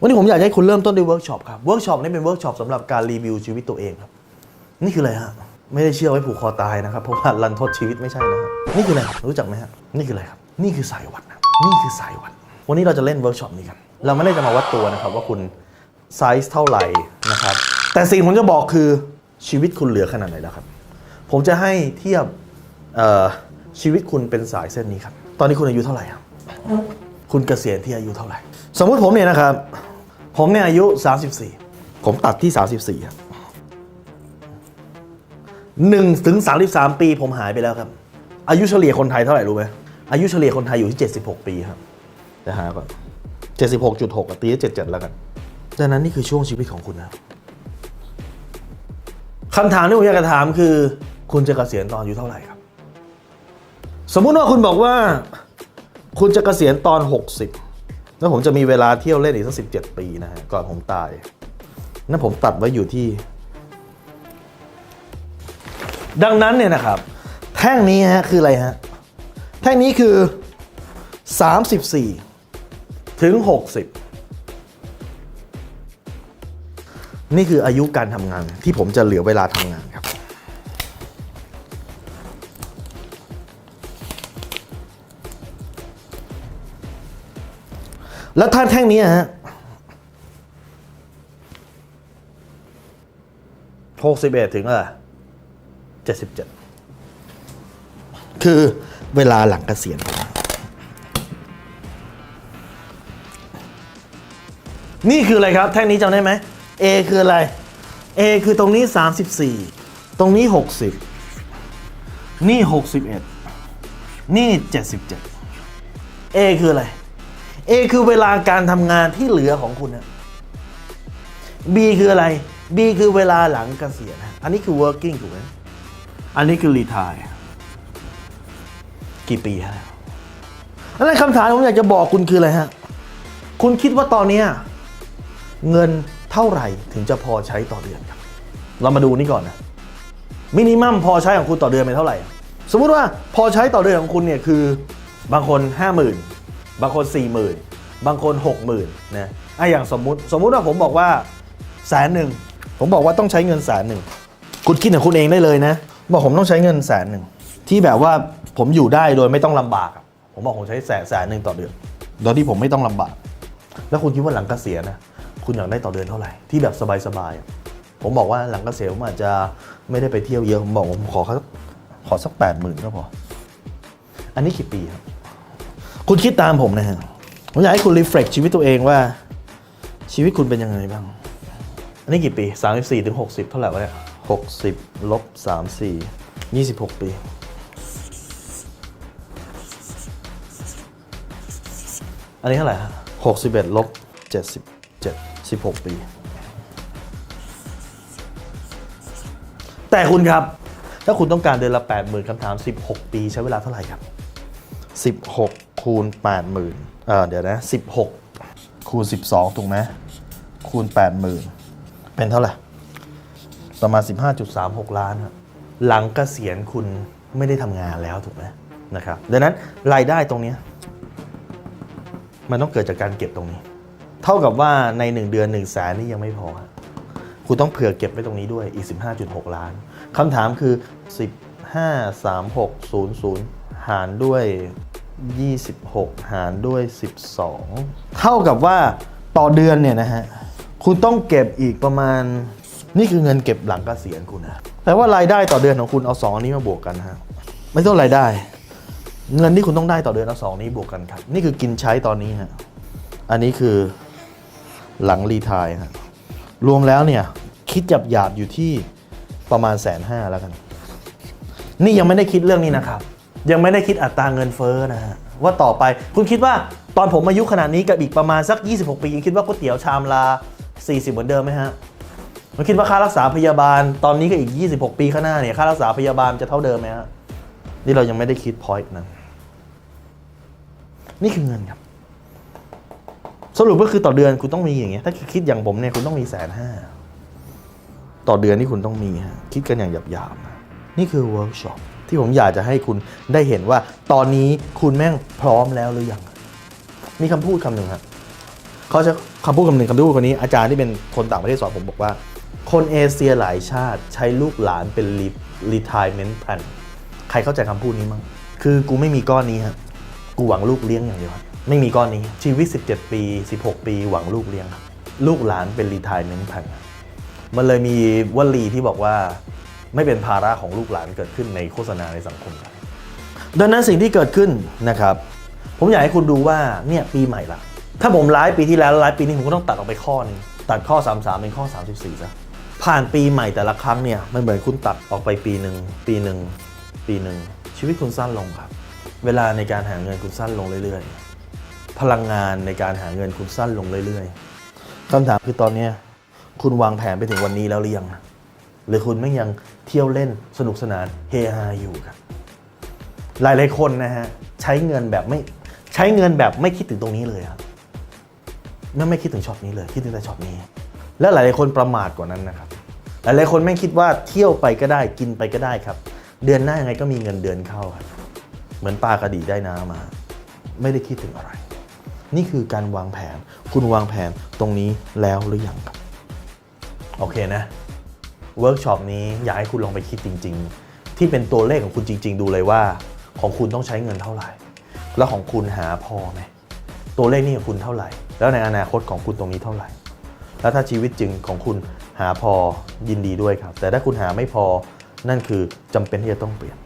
วันนี้ผมอยากให้คุณเริ่มต้นด้วยเวิร์กช็อปครับ เวิร์กช็อปนี้เป็นเวิร์กช็อปสำหรับการรีวิวชีวิตตัวเองครับ นี่คืออะไรฮะ ไม่ได้เชื่อไว้ผูกคอตายนะครับ เพราะว่ารันทดชีวิตไม่ใช่นะฮะนี่คืออะไรรู้จักไหมฮะ นี่คืออะไรครับ นี่คือสายวัดนะนี่คือสายวัด วันนี้เราจะเล่นเวิร์กช็อปนี้กัน เราไม่ได้จะมาวัดตัวนะครับว่าคุณไซส์เท่าไหร่นะครับ แต่สิ่งผมจะบอกคือชีวิตคุณเหลือขนาดไหนแล้วครับ ผมจะให้เทียบเอ่อชีวิตคุณเป็นสายเส้นนี้ครับ ตอนนี้คุณอายุเท่าไหร่ครับ คุณเกษียณที่อายุเท่าไหร่ สมมุติผมเนี่ยนะครับ ผมเนี่ยอายุ 34 ผมตัดที่ 34ครับหนึ่งถึง33ปีผมหายไปแล้วครับ อายุเฉลี่ยคนไทยเท่าไหร่รู้ไหมอายุเฉลี่ยคนไทยอยู่ที่76ปีครับจะหาก่อน76.6อะตีให้77แล้วกันดังนั้นนี่คือช่วงชีวิตของคุณนะครับคำถามที่ผมอยากจะถามคือ คุณจะเกษียณตอนอายุเท่าไหร่ครับ สมมุติว่าคุณบอกว่า คุณจะเกษียณตอน 60 แล้วผมจะมีเวลาเที่ยวเล่นอีกสัก17 ปีนะฮะก่อนผมตาย นั่นผมตัดไว้อยู่ที่ ดังนั้นเนี่ยนะครับ แท่งนี้ฮะคืออะไรฮะ แท่งนี้คือ 34 ถึง 60 นี่คืออายุการทำงานที่ผมจะเหลือเวลาทำงานครับ แล้วท่านแท่งนี้ฮะหกสิบเอ็ดถึงอะไรเจ็ดสิบเจ็ดคือเวลาหลังเกษียณนี่คืออะไรครับ แท่งนี้จำได้ไหม A คืออะไร A คือตรงนี้ 34 ตรงนี้ 60 นี่ 61 นี่ 77 A คืออะไร A คือเวลาการทำงานที่เหลือของคุณนะ B คืออะไร B คือเวลาหลังเกษียณนะอันนี้คือ working ถูกไหมอันนี้คือ retire กี่ปีฮะอะไรคำถามผมอยากจะบอกคุณคืออะไรฮะ คุณคิดว่าตอนเนี้ยเงินเท่าไหร่ถึงจะพอใช้ต่อเดือนครับ เรามาดูนี่ก่อนนะมินิมัมพอใช้ของคุณต่อเดือนเป็นเท่าไหร่ สมมุติว่าพอใช้ต่อเดือนของคุณเนี่ยคือบางคน 50,000 บางคน 40,000 บางคน 60,000นะอะอย่างสมมุติสมมุติว่าผมบอกว่าแสนหนึ่งผมบอกว่าต้องใช้เงินแสนหนึ่งคุณคิดของคุณเองได้เลยนะ บอกผมต้องใช้เงินแสนหนึ่งที่แบบว่าผมอยู่ได้โดยไม่ต้องลำบากอะผมบอกผมใช้แสนแสนหนึ่งต่อเดือนโดยที่ผมไม่ต้องลำบาก แล้วคุณคิดว่าหลังเกษียณนะคุณอยากได้ต่อเดือนเท่าไหร่ที่แบบสบายๆอะผมบอกว่าหลังเกษียณผมอาจจะไม่ได้ไปเที่ยวเยอะผมบอกผมขอสักขอสักแปดหมื่นก็พออันนี้กี่ปีครับ คุณคิดตามผมนะฮะ ผมอยากให้คุณรีเฟล็กชีวิตตัวเองว่า ชีวิตคุณเป็นยังไงบ้าง อันนี้กี่ปี 34ถึง60 เท่าไหร่วะเนี่ย60ลบ34 26 ปี อันนี้เท่าไหร่ฮะ61ลบ77 16 ปี แต่คุณครับ ถ้าคุณต้องการเดือนละ 80,000คำถาม 16 ปีใช้เวลาเท่าไหร่ครับ 16 คูณ 80,000เอ่อเดี๋ยวนะ 16 คูณ 12 ถูกไหมคูณ 80,000 เป็นเท่าไหร่ ประมาณ 15.36 ล้านครับหลังเกษียณคุณไม่ได้ทำงานแล้วถูกไหมนะครับดังนั้นรายได้ตรงนี้ มันต้องเกิดจากการเก็บตรงนี้ เท่ากับว่าใน 1 เดือน1แสนนี่ยังไม่พอ คุณต้องเผื่อเก็บไว้ตรงนี้ด้วยอีก 15.6 ล้านคำถามคือ 15 3 6 0 0 หารด้วย 26 หารด้วย 12 เท่ากับว่าต่อเดือนเนี่ยนะฮะ คุณต้องเก็บอีกประมาณ นี่คือเงินเก็บหลังเกษียณคุณนะแปลว่ารายได้ต่อเดือนของคุณเอาสองอันนี้มาบวกกันฮะไม่ต้องรายได้ เงินที่คุณต้องได้ต่อเดือนเอาสองนี้บวกกันครับ นี่คือกินใช้ตอนนี้ฮะอันนี้คือหลังรีทายฮะรวมแล้วเนี่ยคิดหยาบหยาบอยู่ที่ประมาณแสนห้าแล้วกัน นี่ยังไม่ได้คิดเรื่องนี้นะครับ ยังไม่ได้คิดอัตราเงินเฟ้อนะฮะว่าต่อไปคุณคิดว่าตอนผมอายุขนาดนี้กับอีกประมาณสัก 26 ปี ยังคิดว่าก๋วยเตี๋ยวชามละ40 เหมือนเดิมไหมฮะมันคิดว่าค่ารักษาพยาบาลตอนนี้ก็อีก 26 ปีข้างหน้าเนี่ยค่ารักษาพยาบาลจะเท่าเดิมไหมฮะนี่เรายังไม่ได้คิดพอยต์นั้นนี่คือเงินครับ สรุปก็คือต่อเดือนคุณต้องมีอย่างเงี้ยถ้าคิดอย่างผมเนี่ยคุณต้องมีแสนห้าต่อเดือนที่คุณต้องมีฮะคิดกันอย่างหยาบๆนะนี่คือเวิร์กช็อป ที่ผมอยากจะให้คุณได้เห็นว่า ตอนนี้คุณแม่งพร้อมแล้วหรือยัง มีคำพูดคำหนึ่งครับเขาจะคำพูดคำหนึ่งคำพูดคนนี้อาจารย์ที่เป็นคนต่างประเทศสอนผมบอกว่า คนเอเชียหลายชาติใช้ลูกหลานเป็น retirement plan ใครเข้าใจคำพูดนี้มั้งคือกูไม่มีก้อนนี้ฮะกูหวังลูกเลี้ยงอย่างเดียวไม่มีก้อนนี้ชีวิต 17 ปี 16 ปีหวังลูกเลี้ยง ลูกหลานเป็น retirement plan มันเลยมีวลีที่บอกว่า ไม่เป็นภาระของลูกหลานเกิดขึ้นในโฆษณาในสังคมไทยดังนั้นสิ่งที่เกิดขึ้นนะครับ ผมอยากให้คุณดูว่าเนี่ยปีใหม่ละถ้าผมไลฟ์ปีที่แล้วแล้วไลฟ์ปีนี้ผมก็ต้องตัดออกไปข้อหนึงตัดข้อ 33 เป็นข้อ 34ซะผ่านปีใหม่แต่ละครั้งเนี่ยมันเหมือนคุณตัดออกไปปีหนึ่งปีหนึ่งปีหนึ่งชีวิตคุณสั้นลงครับ เวลาในการหาเงินคุณสั้นลงเรื่อยๆ พลังงานในการหาเงินคุณสั้นลงเรื่อยๆคำถามคือตอนนี้คุณวางแผนไปถึงวันนี้แล้วหรือยัง หรือคุณไม่ยังเที่ยวเล่นสนุกสนานเฮฮาอยู่ครับ หลายๆคนนะฮะใช้เงินแบบไม่ใช้เงินแบบไม่คิดถึงตรงนี้เลยครับไม่ไม่คิดถึงช็อตนี้เลย คิดถึงแต่ช็อตนี้ และหลายๆคนประมาทกว่านั้นนะครับ หลายๆคนไม่คิดว่าเที่ยวไปก็ได้กินไปก็ได้ครับ เดือนหน้ายังไงก็มีเงินเดือนเข้าครับ เหมือนปลากระดีได้น้ำมา ไม่ได้คิดถึงอะไร นี่คือการวางแผน คุณวางแผนตรงนี้แล้วหรือยังครับ โอเคนะ เวิร์กช็อปนี้อยากให้คุณลองไปคิดจริง ๆ ที่เป็นตัวเลขของคุณจริง ๆ ดูเลยว่า ของคุณต้องใช้เงินเท่าไหร่ แล้วของคุณหาพอไหมตัวเลขนี้ของคุณเท่าไหร่ แล้วในอนาคตของคุณตรงนี้เท่าไหร่ แล้วถ้าชีวิตจริงของคุณหาพอยินดีด้วยครับ แต่ถ้าคุณหาไม่พอนั่นคือจำเป็นที่จะต้องเปลี่ยน